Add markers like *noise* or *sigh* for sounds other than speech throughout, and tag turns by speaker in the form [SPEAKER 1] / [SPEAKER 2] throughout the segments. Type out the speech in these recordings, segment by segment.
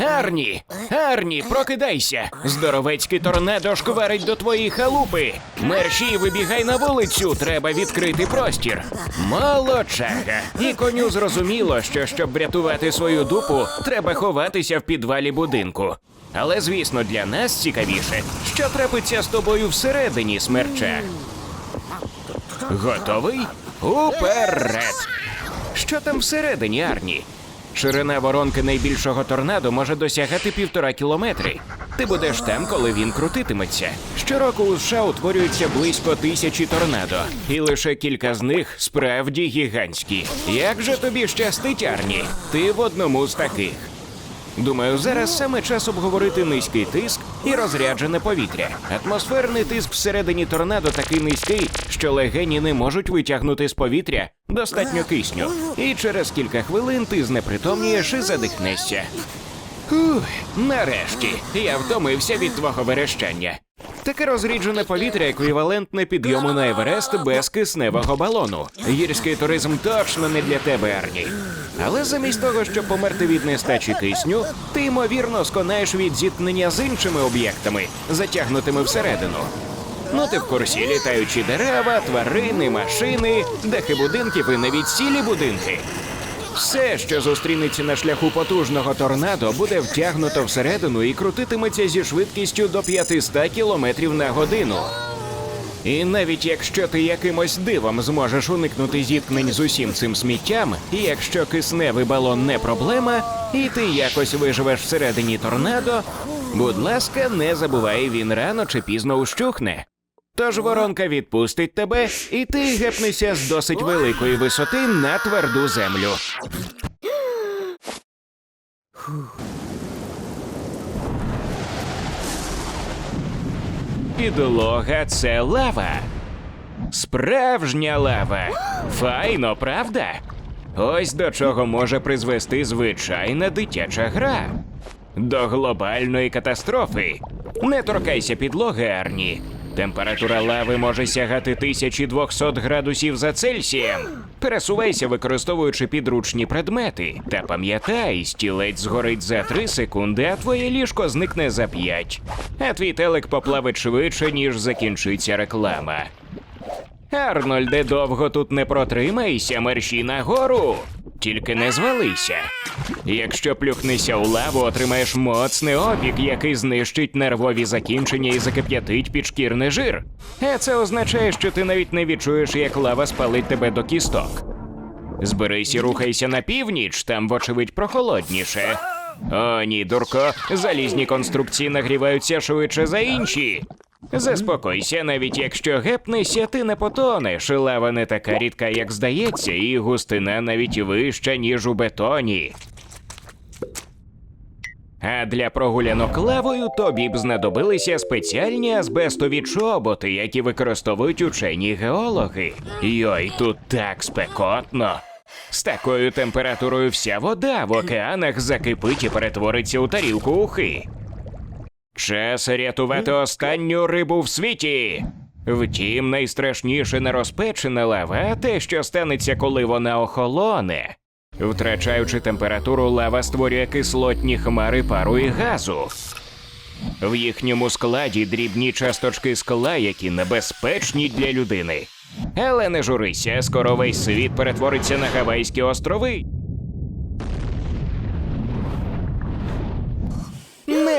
[SPEAKER 1] Арні, Арні, прокидайся! Здоровецький торнадо шкварить до твоєї халупи. Мерші, вибігай на вулицю, треба відкрити простір. Молодчага. І коню зрозуміло, що щоб врятувати свою дупу, треба ховатися в підвалі будинку. Але звісно, для нас цікавіше, що трапиться з тобою всередині смерча. Готовий? Уперед! Що там всередині, Арні? Ширина воронки найбільшого торнадо може досягати півтора кілометри. Ти будеш там, коли він крутитиметься. Щороку у США утворюється близько тисячі торнадо, і лише кілька з них справді гігантські. Як же тобі щастить, Арні? Ти в одному з таких. Думаю, зараз саме час обговорити низький тиск і розряджене повітря. Атмосферний тиск всередині торнадо такий низький, що легені не можуть витягнути з повітря достатньо кисню. І через кілька хвилин ти знепритомнієш і задихнешся. Фух, нарешті я втомився від твого верещання. Таке розріджене повітря еквівалентне підйому на Еверест без кисневого балону. Гірський туризм точно не для тебе, Арні. Але замість того, щоб померти від нестачі кисню, ти ймовірно сконаєш від зіткнення з іншими об'єктами, затягнутими всередину. Ну, ти в курсі літаючі дерева, тварини, машини, дахи будинків і навіть цілі будинки. Все, що зустрінеться на шляху потужного торнадо, буде втягнуто всередину і крутитиметься зі швидкістю до 500 км на годину. І навіть якщо ти якимось дивом зможеш уникнути зіткнень з усім цим сміттям, і якщо кисневий балон не проблема, і ти якось виживеш всередині торнадо, будь ласка, не забувай, він рано чи пізно ущухне. Тож воронка відпустить тебе, і ти гепнешся з досить великої висоти на тверду землю. Підлога це лава. Справжня лава. Файно, правда? Ось до чого може призвести звичайна дитяча гра. До глобальної катастрофи. Не торкайся підлоги, Арні. Температура лави може сягати 1200 градусів за Цельсієм. Пересувайся, використовуючи підручні предмети. Та пам'ятай, стілець згорить за 3 секунди, а твоє ліжко зникне за 5. А твій телек поплавить швидше, ніж закінчиться реклама. Арнольде, довго тут не протримайся, мерщій нагору. Тільки не звалися. Якщо плюхнешся у лаву, отримаєш моцний опік, який знищить нервові закінчення і закип'ятить підшкірний жир. А це означає, що ти навіть не відчуєш, як лава спалить тебе до кісток. Зберись і рухайся на північ, там, вочевидь, прохолодніше. О, ні, дурко, залізні конструкції нагріваються швидше за інші. Заспокойся, навіть якщо гепнешся, ти не потонеш. Лава не така рідка, як здається, і густина навіть вища, ніж у бетоні. А для прогулянок лавою тобі б знадобилися спеціальні азбестові чоботи, які використовують учені геологи. Йой, тут так спекотно. З такою температурою вся вода в океанах закипить і перетвориться у тарілку ухи. Час рятувати останню рибу в світі. Втім, найстрашніше не розпечена лава, а те, що станеться, коли вона охолоне. Втрачаючи температуру, лава створює кислотні хмари пару і газу. В їхньому складі дрібні часточки скла, які небезпечні для людини. Але не журися, скоро весь світ перетвориться на Гавайські острови.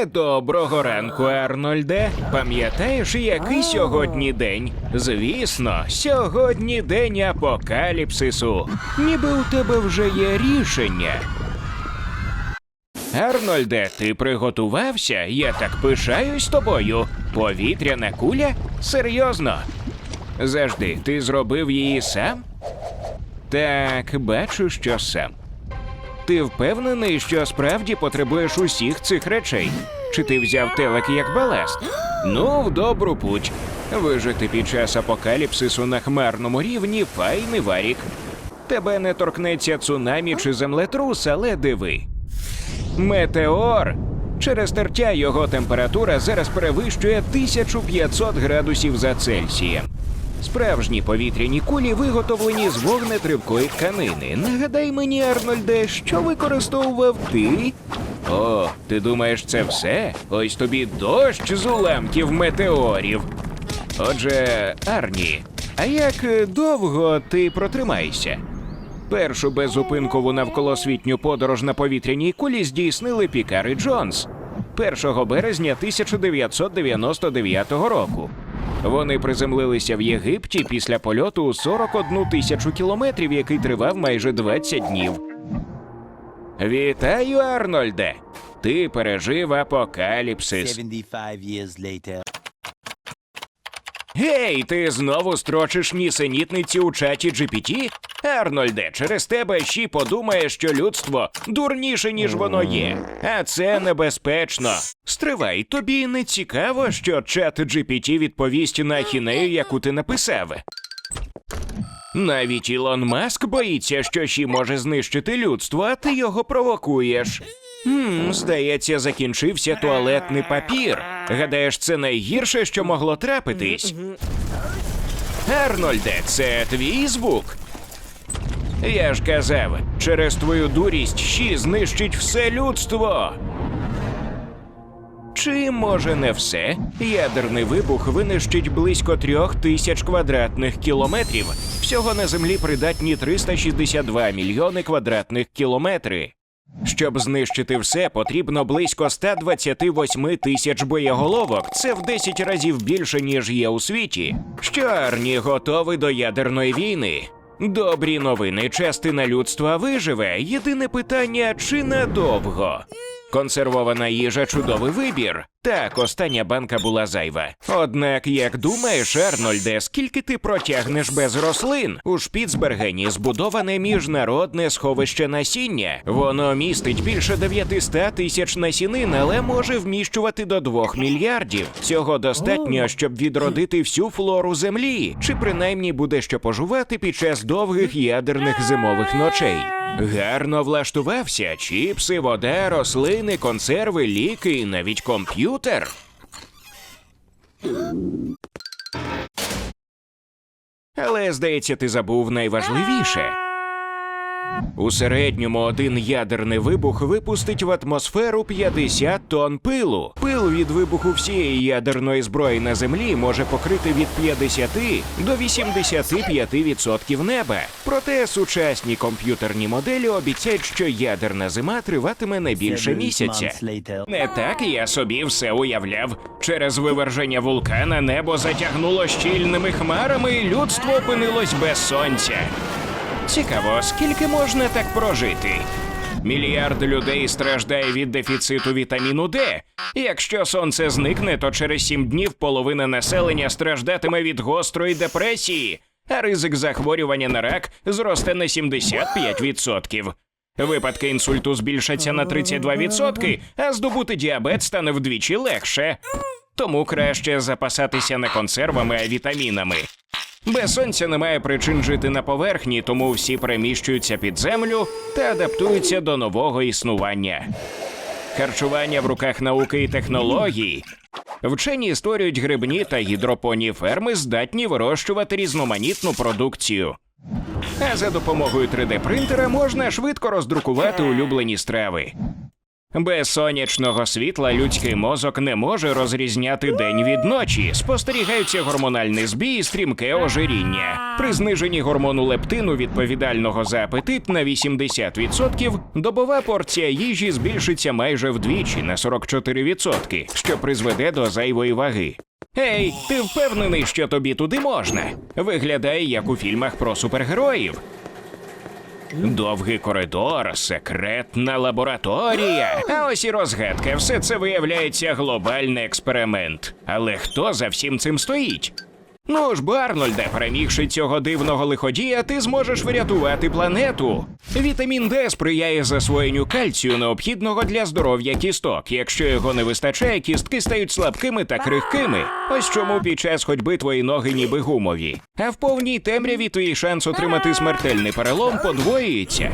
[SPEAKER 1] Недоброго ранку, Арнольде. Пам'ятаєш, який сьогодні день? Звісно, сьогодні день апокаліпсису. Ніби у тебе вже є рішення. Арнольде, ти приготувався? Я так пишаюсь тобою. Повітряна куля? Серйозно? Завжди, ти зробив її сам? Так, бачу, що сам. Ти впевнений, що справді потребуєш усіх цих речей? Чи ти взяв телек як баласт? Ну, в добру путь. Вижити під час апокаліпсису на хмарному рівні файний варік. Тебе не торкнеться цунамі чи землетрус, але диви. Метеор. Через тертя його температура зараз перевищує 1500 градусів за Цельсієм. Справжні повітряні кулі виготовлені з вогнетривкої тканини. Нагадай мені, Арнольде, що використовував ти? О, ти думаєш, це все? Ось тобі дощ з уламків метеорів. Отже, Арні, а як е, довго ти протримаєшся? Першу беззупинкову навколосвітню подорож на повітряній кулі здійснили Пікар і Джонс 1 березня 1999 року. Вони приземлилися в Єгипті після польоту у 41 тисячу кілометрів, який тривав майже 20 днів. Вітаю, Арнольде! Ти пережив апокаліпсис.
[SPEAKER 2] 75 years later.
[SPEAKER 1] Гей, ти знову строчиш нісенітниці у чаті GPT? Арнольде, через тебе ще подумає, що людство дурніше, ніж воно є. А це небезпечно. Стривай, тобі не цікаво, що чат GPT відповість на ахінею, яку ти написав. Навіть Ілон Маск боїться, що ще може знищити людство, а ти його провокуєш. Хм, здається, закінчився туалетний папір. Гадаєш, це найгірше, що могло трапитись? Арнольде, це твій звук. Я ж казав, через твою дурість щі знищить все людство. Чи може не все? Ядерний вибух винищить близько трьох тисяч квадратних кілометрів. Всього на землі придатні 362 мільйони квадратних кілометри. Щоб знищити все, потрібно близько 128 тисяч боєголовок. Це в 10 разів більше, ніж є у світі. Що Арні готові до ядерної війни. Добрі новини, частина людства виживе. Єдине питання чи надовго. Консервована їжа чудовий вибір. Так, остання банка була зайва. Однак, як думаєш, Арнольде, скільки ти протягнеш без рослин? У Шпіцбергені збудоване міжнародне сховище насіння. Воно містить більше 900 тисяч насінин, але може вміщувати до 2 мільярдів. Цього достатньо, щоб відродити всю флору землі, чи принаймні буде що пожувати під час довгих ядерних зимових ночей. Гарно влаштувався чіпси, вода, рослини, консерви, ліки і навіть комп'ютер. Але, здається, ти забув найважливіше. У середньому один ядерний вибух випустить в атмосферу 50 тонн пилу. Пил від вибуху всієї ядерної зброї на землі може покрити від 50 до 85% неба. Проте сучасні комп'ютерні моделі обіцяють, що ядерна зима триватиме не більше місяця. Не так я собі все уявляв. Через виверження вулкана небо затягнуло щільними хмарами, і людство опинилось без сонця. Цікаво, скільки можна так прожити? Мільярд людей страждає від дефіциту вітаміну Д. Якщо сонце зникне, то через сім днів половина населення страждатиме від гострої депресії, а ризик захворювання на рак зросте на 75%. Випадки інсульту збільшаться на 32%, а здобути діабет стане вдвічі легше. Тому краще запасатися не консервами, а вітамінами. Без сонця немає причин жити на поверхні, тому всі переміщуються під землю та адаптуються до нового існування. Харчування в руках науки і технологій. Вчені створюють грибні та гідропонні ферми, здатні вирощувати різноманітну продукцію. А за допомогою 3D-принтера можна швидко роздрукувати улюблені страви. Без сонячного світла людський мозок не може розрізняти день від ночі. Спостерігаються гормональний збій і стрімке ожиріння. При зниженні гормону лептину, відповідального за апетит на 80%, добова порція їжі збільшиться майже вдвічі на 44%, що призведе до зайвої ваги. Ей, ти впевнений, що тобі туди можна? Виглядає як у фільмах про супергероїв. Довгий коридор, секретна лабораторія. А ось і розгадка. Все це виявляється глобальний експеримент. Але хто за всім цим стоїть? Ну ж, Барнольде, перемігши цього дивного лиходія, ти зможеш врятувати планету. Вітамін Д сприяє засвоєнню кальцію, необхідного для здоров'я кісток. Якщо його не вистачає, кістки стають слабкими та крихкими. Ось чому під час ходьби твої ноги ніби гумові. А в повній темряві твій шанс отримати смертельний перелом подвоюється.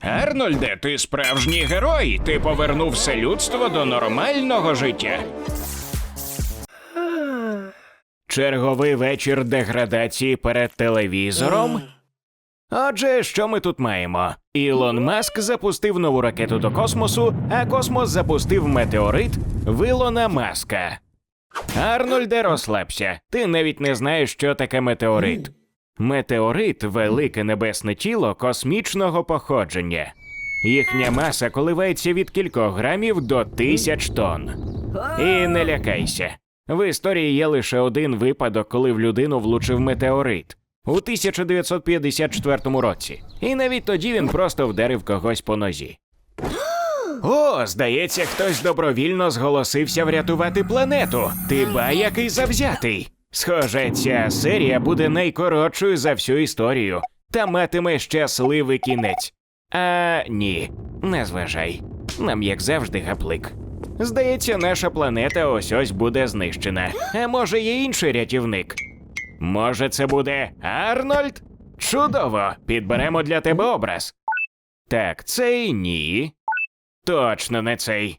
[SPEAKER 1] Арнольде, ти справжній герой. Ти повернув все людство до нормального життя. Черговий вечір деградації перед телевізором. Отже, що ми тут маємо? Ілон Маск запустив нову ракету до космосу, а космос запустив метеорит в Ілона Маска. Арнольде, розслабся. Ти навіть не знаєш, що таке метеорит. Метеорит велике небесне тіло космічного походження. Їхня маса коливається від кількох грамів до тисяч тонн. І не лякайся. В історії є лише один випадок, коли в людину влучив метеорит у 1954 році. І навіть тоді він просто вдарив когось по нозі. *gasps* О, здається, хтось добровільно зголосився врятувати планету. Ти ба який завзятий. Схоже, ця серія буде найкоротшою за всю історію та матиме щасливий кінець. А ні, не зважай. Нам, як завжди, гаплик. Здається, наша планета ось ось буде знищена. А може, є інший рятівник? Може, це буде Арнольд? Чудово! Підберемо для тебе образ. Так, цей ні. Точно не цей.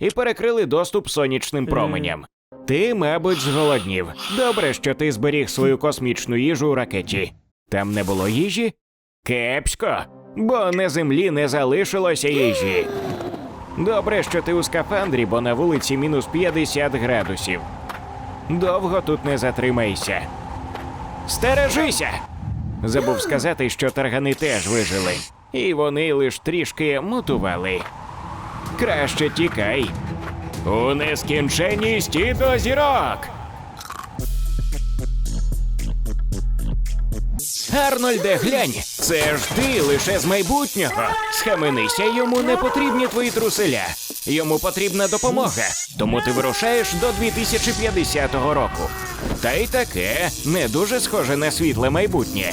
[SPEAKER 1] і перекрили доступ сонячним променям. Ти, мабуть, зголоднів. Добре, що ти зберіг свою космічну їжу у ракеті. Там не було їжі? Кепсько, бо на землі не залишилося їжі. Добре, що ти у скафандрі, бо на вулиці мінус 50 градусів. Довго тут не затримайся. Стережися! Забув сказати, що таргани теж вижили, і вони лиш трішки мутували. Краще тікай. У нескінченність і до зірок. Арнольде, глянь, це ж ти лише з майбутнього. Схаменися, йому не потрібні твої труселя. Йому потрібна допомога, тому ти вирушаєш до 2050 року. Та й таке не дуже схоже на світле майбутнє.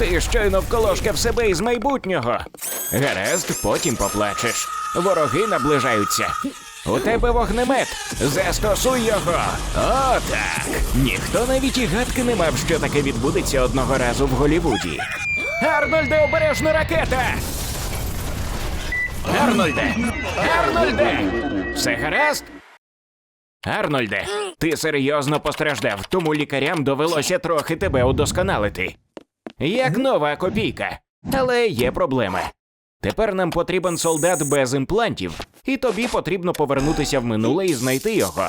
[SPEAKER 1] Ти щойно вколошкав себе із майбутнього. Гаразд, потім поплачеш. Вороги наближаються. У тебе вогнемет. Застосуй його. Отак. Ніхто навіть і гадки не мав, що таке відбудеться одного разу в Голівуді. Арнольде, обережно ракета! Арнольде! Арнольде! Все гаразд? Арнольде, ти серйозно постраждав, тому лікарям довелося трохи тебе удосконалити. Як нова копійка. Але є проблеми. Тепер нам потрібен солдат без імплантів, і тобі потрібно повернутися в минуле і знайти його.